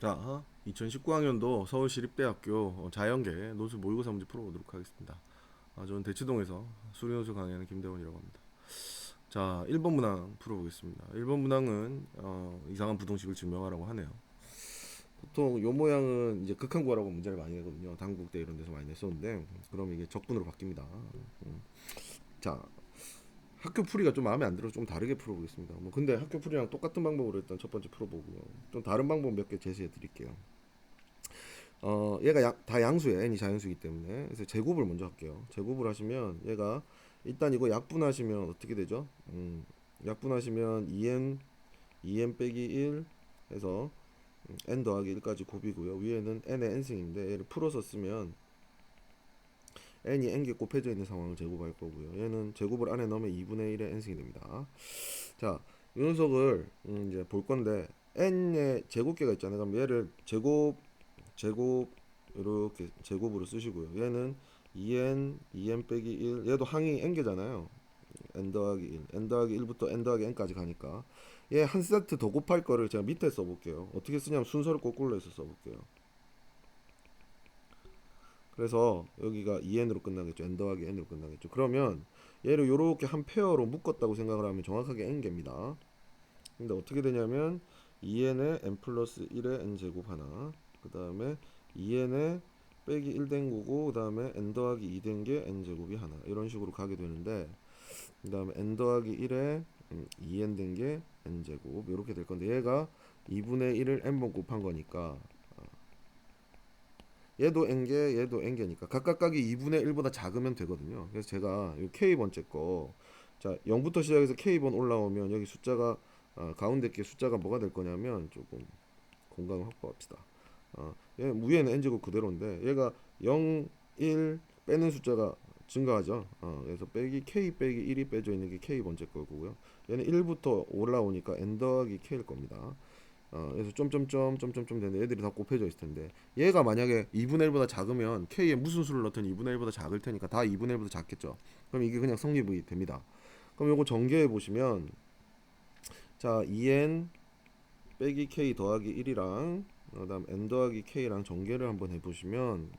자, 2019학년도 서울시립대학교 어, 자연계 노수 모의고사 문제 풀어보도록 하겠습니다. 아, 저는 대치동에서 수리노수 강의하는 김대원이라고 합니다. 자, 1번 문항 풀어보겠습니다. 1번 문항은 어, 이상한 부동식을 증명하라고 하네요. 보통 요 모양은 이제 극한구하라고 문제를 많이 내거든요. 당국대 이런 데서 많이 냈었는데 그럼 이게 적분으로 바뀝니다. 음. 자, 학교 풀이가 좀 마음에 안 들어서 좀 다르게 풀어보겠습니다. 뭐 근데 학교 풀이랑 똑같은 방법으로 일단 첫 번째 풀어보고요. 좀 다른 방법 몇 개 제시해 드릴게요. 어, 얘가 양- 다 양수예요. n이 자연수이기 때문에. 그래서 제곱을 먼저 할게요. 제곱을 하시면 얘가 일단 이거 약분하시면 어떻게 되죠? 음, 약분하시면 2n 2n 빼기 1 해서 음, n 더하기 1까지 곱이고요. 위에는 n의 n승인데 얘를 풀어서 쓰면 n이 n개 곱해져 있는 상황을 제곱할 거고요. 얘는 제곱을 안에 넣으면 2분의 1의 n승이 됩니다. 자, 이 녀석을 음, 이제 볼 건데 n의 제곱계가 있잖아요. 그럼 얘를 제곱 제곱 이렇게 제곱으로 쓰시고요. 얘는 2n 2n 빼기 1 얘도 항이 n개잖아요. n 더하기 1 n 더하기 1부터 n 더하기 n까지 가니까 얘 한 세트 더 곱할 거를 제가 밑에 써볼게요. 어떻게 쓰냐면 순서를 거꾸로 해서 써볼게요. 그래서 여기가 2n으로 끝나겠죠. n 더하기 n으로 끝나겠죠. 그러면 얘를 요렇게 한 페어로 묶었다고 생각을 하면 정확하게 n개입니다. 근데 어떻게 되냐면 2n에 n 플러스 1의 n 제곱 하나 그 다음에 2n에 빼기 1된 거고 그 다음에 n 더하기 2된 게 n 제곱이 하나 이런 식으로 가게 되는데 그 다음에 n 더하기 1에 2n 된 게 n 제곱 이렇게 될 건데 얘가 2분의 1을 n번 곱한 거니까 어, 얘도 n개 얘도 n개니까 각각각이 2분의 1보다 작으면 되거든요 그래서 제가 이 k번째 거 자 0부터 시작해서 k번 올라오면 여기 숫자가 어, 가운데 게 숫자가 뭐가 될 거냐면 조금 공간을 확보합시다 어, 얘 위에는 n제곱 그대로인데 얘가 0, 1 빼는 숫자가 증가하죠. 어, 그래서 빼기 k 빼기 1이 빼져 있는 게 k 번째 거고요. 얘는 1부터 올라오니까 n 더하기 k일 겁니다. 어, 그래서 점점점 점점점 되는데 얘들이 다 곱해져 있을 텐데 얘가 만약에 2분의 1보다 작으면 k에 무슨 수를 넣든 2분의 1보다 작을 테니까 다 2분의 1보다 작겠죠. 그럼 이게 그냥 성립이 됩니다. 그럼 요거 전개해 보시면 자 2n 빼기 k 더하기 1이랑 그다음 n 더하기 k랑 전개를 한번 해보시면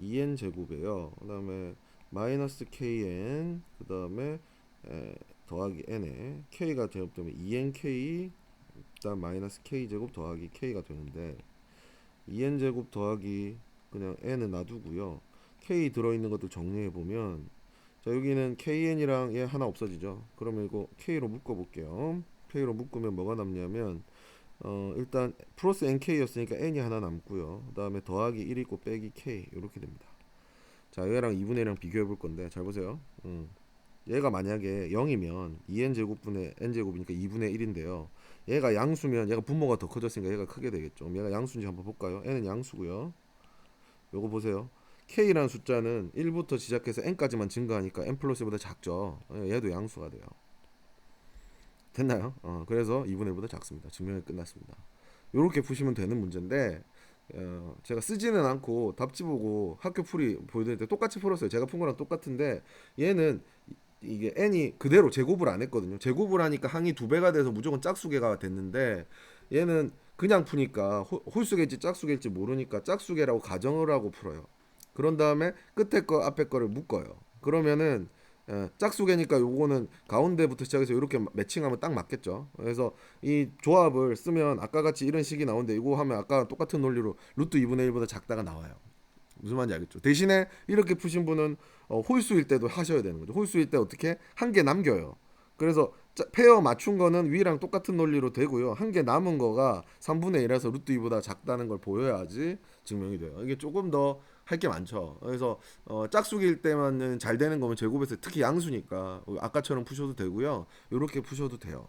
2n 제곱이에요. 그다음에 마이너스 kn 그다음에 에, 더하기 n에 k가 제곱되면 2nk 그다음 마이너스 k 제곱 더하기 k가 되는데 2n 제곱 더하기 그냥 n은 놔두고요. k 들어있는 것들 정리해 보면 자 여기는 kn이랑 얘 하나 없어지죠. 그러면 이거 k로 묶어 볼게요. k로 묶으면 뭐가 남냐면 어 일단 플러스 nk였으니까 n이 하나 남고요. 그 다음에 더하기 1 있고 빼기 k 이렇게 됩니다. 자 얘랑 2분의 1이랑 비교해 볼 건데 잘 보세요. 음. 얘가 만약에 0이면 2n 제곱분의 n 제곱이니까 2분의 1인데요. 얘가 양수면 얘가 분모가 더 커졌으니까 얘가 크게 되겠죠. 얘가 양수인지 한번 볼까요? n은 양수고요. 요거 보세요. k라는 숫자는 1부터 시작해서 n까지만 증가하니까 n 플러스보다 작죠. 예, 얘도 양수가 돼요. 됐나요? 어, 그래서 2분의 1보다 작습니다. 증명이 끝났습니다. 이렇게 푸시면 되는 문제인데 어, 제가 쓰지는 않고 답지 보고 학교 풀이 보여드릴 때 똑같이 풀었어요. 제가 푼 거랑 똑같은데 얘는 이- 이게 n이 그대로 제곱을 안 했거든요. 제곱을 하니까 항이 두 배가 돼서 무조건 짝수계가 됐는데 얘는 그냥 푸니까 홀- 홀수계일지 짝수계일지 모르니까 짝수계라고 가정을 하고 풀어요. 그런 다음에 끝에 거 앞에 거를 묶어요. 그러면은 예, 짝수계니까 요거는 가운데부터 시작해서 이렇게 매칭하면 딱 맞겠죠. 그래서 이 조합을 쓰면 아까 같이 이런 식이 나오는데 이거 하면 아까 똑같은 논리로 루트 2분의 1보다 작다가 나와요. 무슨 말인지 알겠죠? 대신에 이렇게 푸신 분은 어, 홀수일 때도 하셔야 되는 거죠. 홀수일 때 어떻게 한 개 남겨요. 그래서 짜- 페어 맞춘 거는 위랑 똑같은 논리로 되고요. 한 개 남은 거가 3분의 1에서 루트 2보다 작다는 걸 보여야지 증명이 돼요. 이게 조금 더 할 게 많죠. 그래서 어, 짝수기일 때만은 잘 되는 거면 제곱에서 특히 양수니까 아까처럼 푸셔도 되고요. 이렇게 푸셔도 돼요.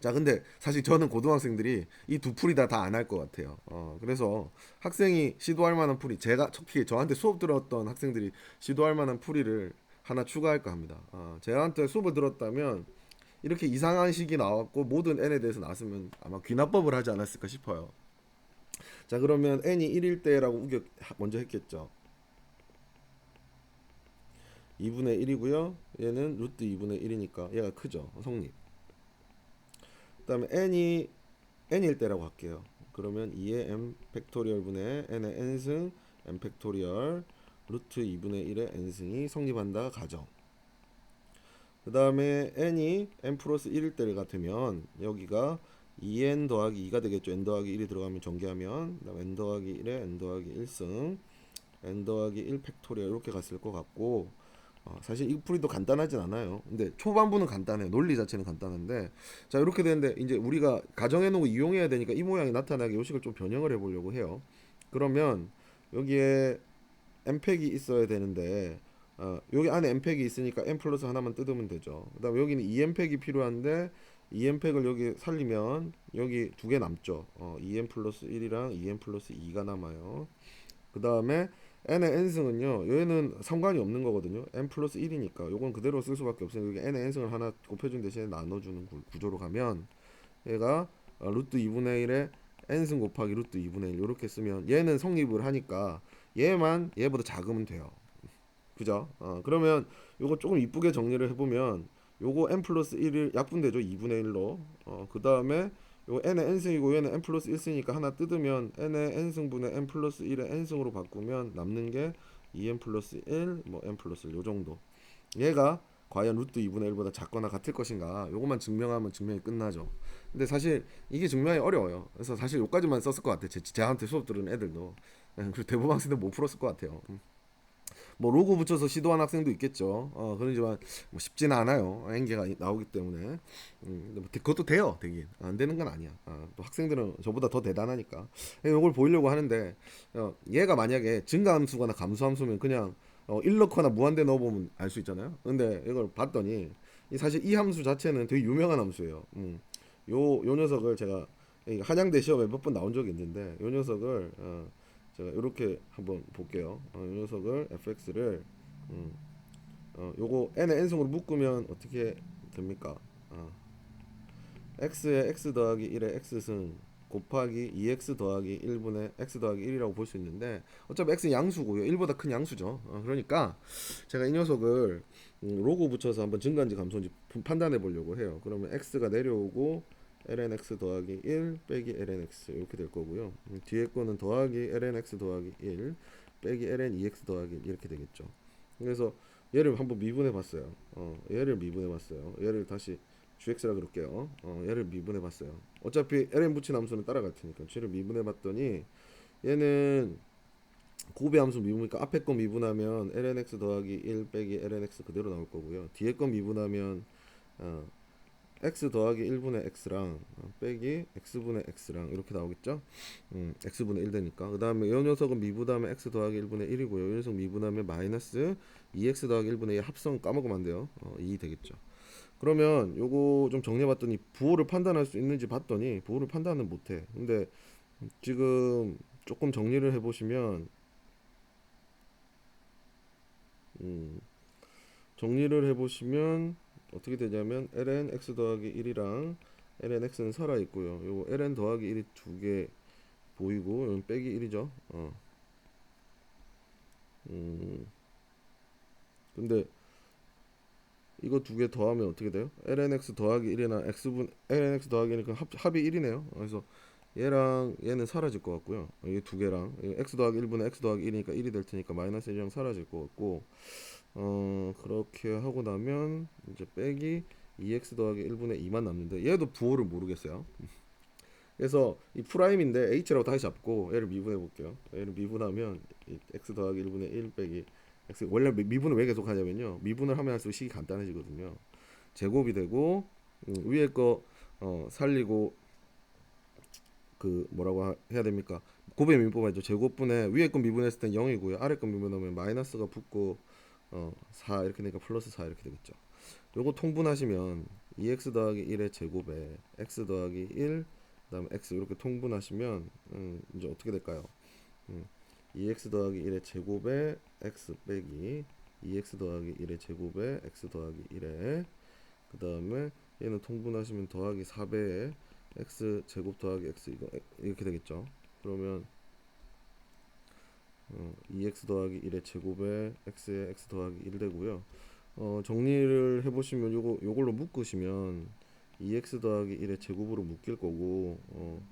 자, 근데 사실 저는 고등학생들이 이 두 풀이 다 다 안 할 것 같아요. 어, 그래서 학생이 시도할 만한 풀이 제가 특히 저한테 수업 들었던 학생들이 시도할 만한 풀이를 하나 추가할까 합니다. 어, 제한테 수업을 들었다면 이렇게 이상한 식이 나왔고 모든 n에 대해서 나왔으면 아마 귀납법을 하지 않았을까 싶어요. 자, 그러면 n이 1일 때라고 우겨 먼저 했겠죠. 2분의 1이고요. 얘는 루트 2분의 1이니까 얘가 크죠. 성립. 그다음에 n이 n일 때라고 할게요. 그러면 2의 m 팩토리얼 분의 n의 n승 m 팩토리얼 루트 2분의 1의 n승이 성립한다 가정. 그 다음에 n이 n 플러스 1일 때 같으면 여기가 2n 더하기 2가 되겠죠. n 더하기 1이 들어가면 전개하면 그다음 n 더하기 1에 n 더하기 1승 n 더하기 1 팩토리얼 이렇게 갔을 것 같고 어, 사실 이 풀이도 간단하진 않아요. 근데 초반부는 간단해요. 논리 자체는 간단한데 자 이렇게 되는데 이제 우리가 가정해 놓고 이용해야 되니까 이 모양이 나타나게 요식을 좀 변형을 해보려고 해요. 그러면 여기에 mpeg이 있어야 되는데 어, 여기 안에 mpeg이 있으니까 m 플러스 하나만 뜯으면 되죠. 그다음 에 여기는 2mpeg이 필요한데 2mpeg을 여기 살리면 여기 두 개 남죠. 어, 2m 플러스 1이랑 2m 플러스 2가 남아요. 그 다음에 n의 n승은요 얘는 상관이 없는 거거든요. N 플러스 1이니까. 요건 그대로 쓸 수밖에 없어요. 여기 n의 n승을 하나 곱해준 대신에 나눠주는 구, 구조로 가면 얘가 어, 루트 2분의 1에 n승 곱하기 루트 2분의 1 이렇게 쓰면 얘는 성립을 하니까 얘만 얘보다 작으면 돼요. 그죠? 어, 그러면 요거 조금 이쁘게 정리를 해보면 요거 n 플러스 1을 약분되죠? 2분의 1로. 어, 그 다음에 요 n의 n승이고 얘는 n 플러스 1승이니까 하나 뜯으면 n의 n승분의 n 플러스 1의 n승으로 바꾸면 남는 게 2n 플러스 1, 뭐 n 플러스 1 요 정도. 얘가 과연 루트 2분의 1보다 작거나 같을 것인가 요것만 증명하면 증명이 끝나죠. 근데 사실 이게 증명이 어려워요. 그래서 사실 요까지만 썼을 것 같아. 제, 제한테 수업 들은 애들도. 예, 그리고 대부분 학생들 못 풀었을 것 같아요. 음. 뭐 로고 붙여서 시도한 학생도 있겠죠. 어 그러지만 뭐 쉽지는 않아요. 엔계가 나오기 때문에. 음, 뭐 그것도 돼요. 되긴 안 되는 건 아니야. 아, 또 학생들은 저보다 더 대단하니까. 이걸 보이려고 하는데 어, 얘가 만약에 증가함수거나 감소함수면 그냥 어, 1 넣거나 무한대 넣어보면 알 수 있잖아요. 근데 이걸 봤더니 이 사실 이 함수 자체는 되게 유명한 함수예요. 음. 요, 요 녀석을 제가 한양대 시험에 몇 번 나온 적이 있는데 요 녀석을 어, 제가 이렇게 한번 볼게요. 어, 이 녀석을 fx를 음, 어, 요거 n의 n승으로 묶으면 어떻게 됩니까? 어, x에 x 더하기 1의 x승 곱하기 2x 더하기 1분의 x 더하기 1이라고 볼 수 있는데 어차피 x는 양수고요. 1보다 큰 양수죠. 어, 그러니까 제가 이 녀석을 음, 로고 붙여서 한번 증가인지 감소인지 판단해 보려고 해요. 그러면 x가 내려오고 lnx 더하기 1 빼기 lnx 이렇게 될 거고요. 음, 뒤에 거는 더하기 lnx 더하기 1 빼기 ln2x 더하기 1 이렇게 되겠죠. 그래서 얘를 한번 미분해 봤어요. 어, 얘를 미분해 봤어요. 얘를 다시 gx라 그럴게요. 어, 얘를 미분해 봤어요. 어차피 ln 붙인 함수는 따라갈 테니까 쟤를 미분해 봤더니 얘는 고배 함수 미분이니까 앞에 거 미분하면 lnx 더하기 1 빼기 lnx 그대로 나올 거고요. 뒤에 거 미분하면 어, x 더하기 1분의 x랑 어, 빼기 x분의 x랑 이렇게 나오겠죠? 음, x분의 1 되니까. 그 다음에 이 녀석은 미분하면 x 더하기 1분의 1이고요. 이 녀석 미분하면 마이너스 2x 더하기 1분의 2 합성 까먹으면 안 돼요. 어, 2 되겠죠. 그러면 요거 좀 정리해봤더니 부호를 판단할 수 있는지 봤더니 부호를 판단은 못해. 근데 지금 조금 정리를 해보시면 음, 정리를 해보시면 어떻게 되냐면 ln x 더하기 1이랑 ln x는 살아 있고요. 요거 ln 더하기 1이 두 개 보이고 여기 빼기 1이죠. 어. 음. 근데 이거 두 개 더하면 어떻게 돼요? ln x 더하기 1이나 x분 ln x 더하기 1이니까 합, 합이 1이네요. 그래서 얘랑 얘는 사라질 것 같고요. 이두 개랑 x 더하기 1분의 x 더하기 1이니까 1이 될 테니까 마이너스 1이랑 사라질 것 같고 어 그렇게 하고 나면 이제 빼기 2x 더하기 1분의 2만 남는데 얘도 부호를 모르겠어요. 그래서 이 프라임인데 h라고 다시 잡고 얘를 미분해 볼게요. 얘를 미분하면 x 더하기 1분의 1 빼기 x. 원래 미분을 왜 계속 하냐면요. 미분을 하면 할수록 식이 간단해지거든요. 제곱이 되고 음, 위에 거 어, 살리고 그 뭐라고 해야 됩니까? 곱의 민법이죠. 제곱분의 위에 거 미분했을 땐 0이고요. 아래 거 미분하면 마이너스가 붙고 어, 4 이렇게 되니까 플러스 4 이렇게 되겠죠. 요거 통분하시면 2x 더하기 1의 제곱에 x 더하기 1 그다음에 x 이렇게 통분하시면 음, 이제 어떻게 될까요? 음, 2x 더하기 1의 제곱에 x 빼기 2x 더하기 1의 제곱에 x 더하기 1에 그 다음에 얘는 통분하시면 더하기 4배에 x 제곱 더하기 x 이거 이렇게 되겠죠. 그러면 어, 2x 더하기 1의 제곱에 x에 x 더하기 1 되고요. 어, 정리를 해보시면 요거 요걸로 묶으시면 2x 더하기 1의 제곱으로 묶일 거고 어,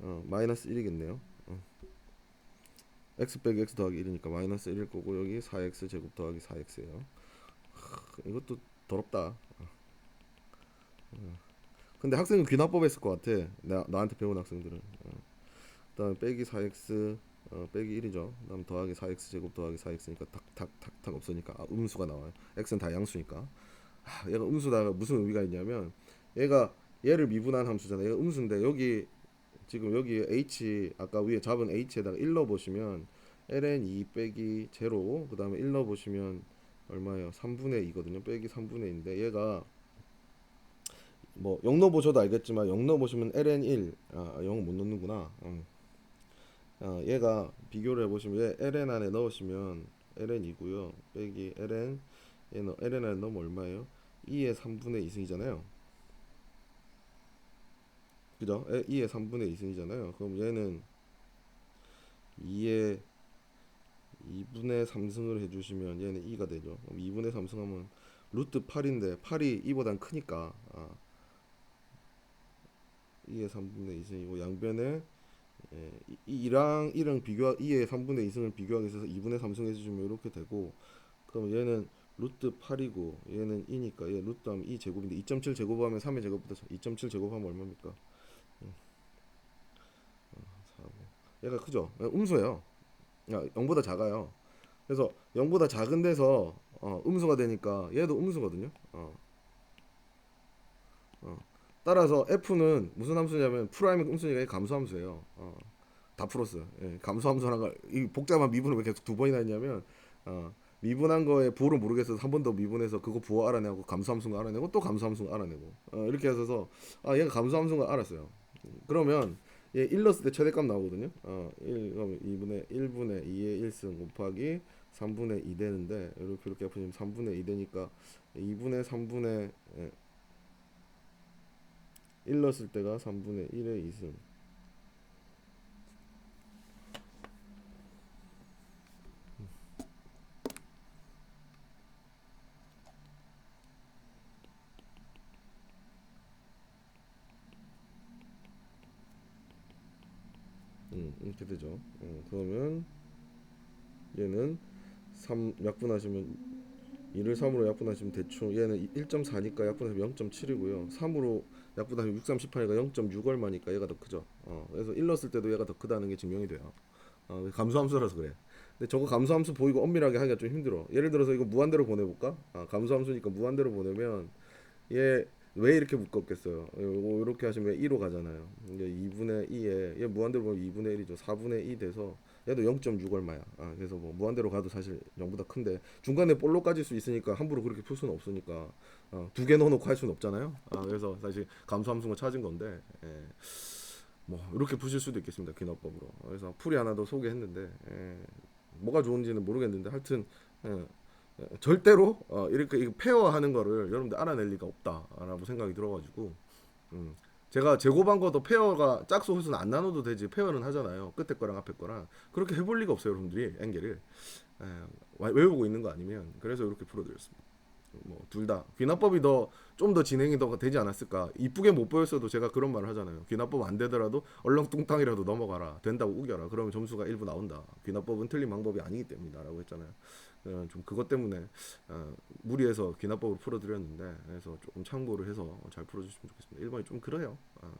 어, 마이너스 1이겠네요. 어. x 빼기 x 더하기 1이니까 마이너스 1일 거고 여기 4x 제곱 더하기 4x예요. 이것도 더럽다. 어. 근데 학생은 귀납법 했을 것 같아. 나 나한테 배운 학생들은. 어. 그다음 빼기 4x 어, 빼기 1이죠. 그다음 더하기 4x 제곱 더하기 4x니까 탁탁탁탁 없으니까 아, 음수가 나와요. x는 다 양수니까. 아, 얘가 음수다가 무슨 의미가 있냐면 얘가 얘를 미분한 함수잖아. 얘가 음수인데 여기 지금 여기 h 아까 위에 잡은 h에다가 1 넣어 보시면 ln 2 빼기 제로 그다음에 1 넣어 보시면 얼마예요? 3분의 2거든요. 빼기 3분의 2인데 얘가 뭐 0 넣어 보셔도 알겠지만 0 넣어 보시면 ln 1 아, 0못 넣는구나. 음. 아, 얘가 비교를 해보시면 얘 ln 안에 넣으시면 ln이고요. 빼기 ln 얘는 ln 안에 넣으면 얼마예요? 2의 3분의 2승이잖아요. 그죠? 2의 3분의 2승이잖아요. 그럼 얘는 2의 2분의 3승을 해주시면 얘는 2가 되죠. 그럼 2분의 3승 하면 루트 8인데 8이 2보단 크니까 아, 2의 3분의 2승이고 양변에 예, 2랑 1랑 비교 2의 3분의 2승을 비교하기 위해서 2분의 3승 해주시면 이렇게 되고 그럼 얘는 루트 8이고 얘는 2니까 얘 루트 하면 2 제곱인데 2.7 제곱하면 3의 제곱보다 2.7 제곱하면 얼마입니까? 음. 어, 4고. 얘가 크죠? 예, 음수예요. 야, 0보다 작아요. 그래서 0보다 작은 데서 어, 음수가 되니까 얘도 음수거든요. 어. 어. 따라서 f는 무슨 함수냐면 프라임 음수니까 이게 감수함수예요. 어. 다 풀었어요. 예, 감수함수라는 걸이 복잡한 미분을 왜 계속 두 번이나 했냐면 어, 미분한 거에 부호를 모르겠어서 한 번 더 미분해서 그거 부호 알아내고 감수함수인 거 알아내고 또 감수함수인 거 알아내고 어, 이렇게 해서 아 얘가 감수함수인 거 알았어요. 그러면 얘 1 넣었을 때 최대값 나오거든요. 어, 1 그러면 2분의 1분의 2의 1승 곱하기 3분의 2 되는데 이렇게 이렇게 보시면 3분의 2 되니까 2분의 3분의 예, 1 넣었을 때가 3분의 1의 2승 음, 이렇게 되죠. 어, 그러면 얘는 3 약분하시면 2를 3으로 약분하시면 대충 얘는 1.4니까 약분하시면 0.7이고요. 3으로 약분하시면 6, 3, 18이니까 0.6 얼마니까 얘가 더 크죠. 어, 그래서 1 넣었을 때도 얘가 더 크다는 게 증명이 돼요. 어, 감수함수라서 그래. 근데 저거 감수함수 보이고 엄밀하게 하기가 좀 힘들어. 예를 들어서 이거 무한대로 보내볼까? 아, 감수함수니까 무한대로 보내면 얘 왜 이렇게 묶었겠어요? 요거 이렇게 하시면 2로 가잖아요. 이제 2분의 2에 얘 무한대로 보면 2분의 1이죠. 4분의 2 돼서 얘도 0.6 얼마야. 아, 그래서 뭐 무한대로 가도 사실 0보다 큰데 중간에 볼로 까질 수 있으니까 함부로 그렇게 풀 수는 없으니까 어, 두개 넣어놓고 할 수는 없잖아요. 아, 그래서 사실 감수함수가 찾은 건데 예. 뭐 이렇게 푸실 수도 있겠습니다. 귀납법으로. 그래서 풀이 하나 더 소개했는데 예. 뭐가 좋은지는 모르겠는데 하여튼 예. 절대로 어, 이렇게 이거 페어하는 거를 여러분들 알아낼 리가 없다라고 생각이 들어가지고 음, 제가 제곱한 것도 페어가 짝수 홀수는 안 나눠도 되지 페어는 하잖아요. 끝에 거랑 앞에 거랑. 그렇게 해볼 리가 없어요 여러분들이 앵겔을. 에, 와- 외우고 있는 거 아니면. 그래서 이렇게 풀어드렸습니다. 뭐 둘 다. 귀납법이 더 좀 더 진행이 더 되지 않았을까. 이쁘게 못 보였어도 제가 그런 말을 하잖아요. 귀납법 안 되더라도 얼렁뚱땅이라도 넘어가라. 된다고 우겨라. 그러면 점수가 일부 나온다. 귀납법은 틀린 방법이 아니기 때문이다라고 했잖아요. 어, 좀 그것 때문에 어, 무리해서 귀납법을 풀어드렸는데 그래서 조금 참고를 해서 잘 풀어주시면 좋겠습니다. 1번이 좀 그래요. 어,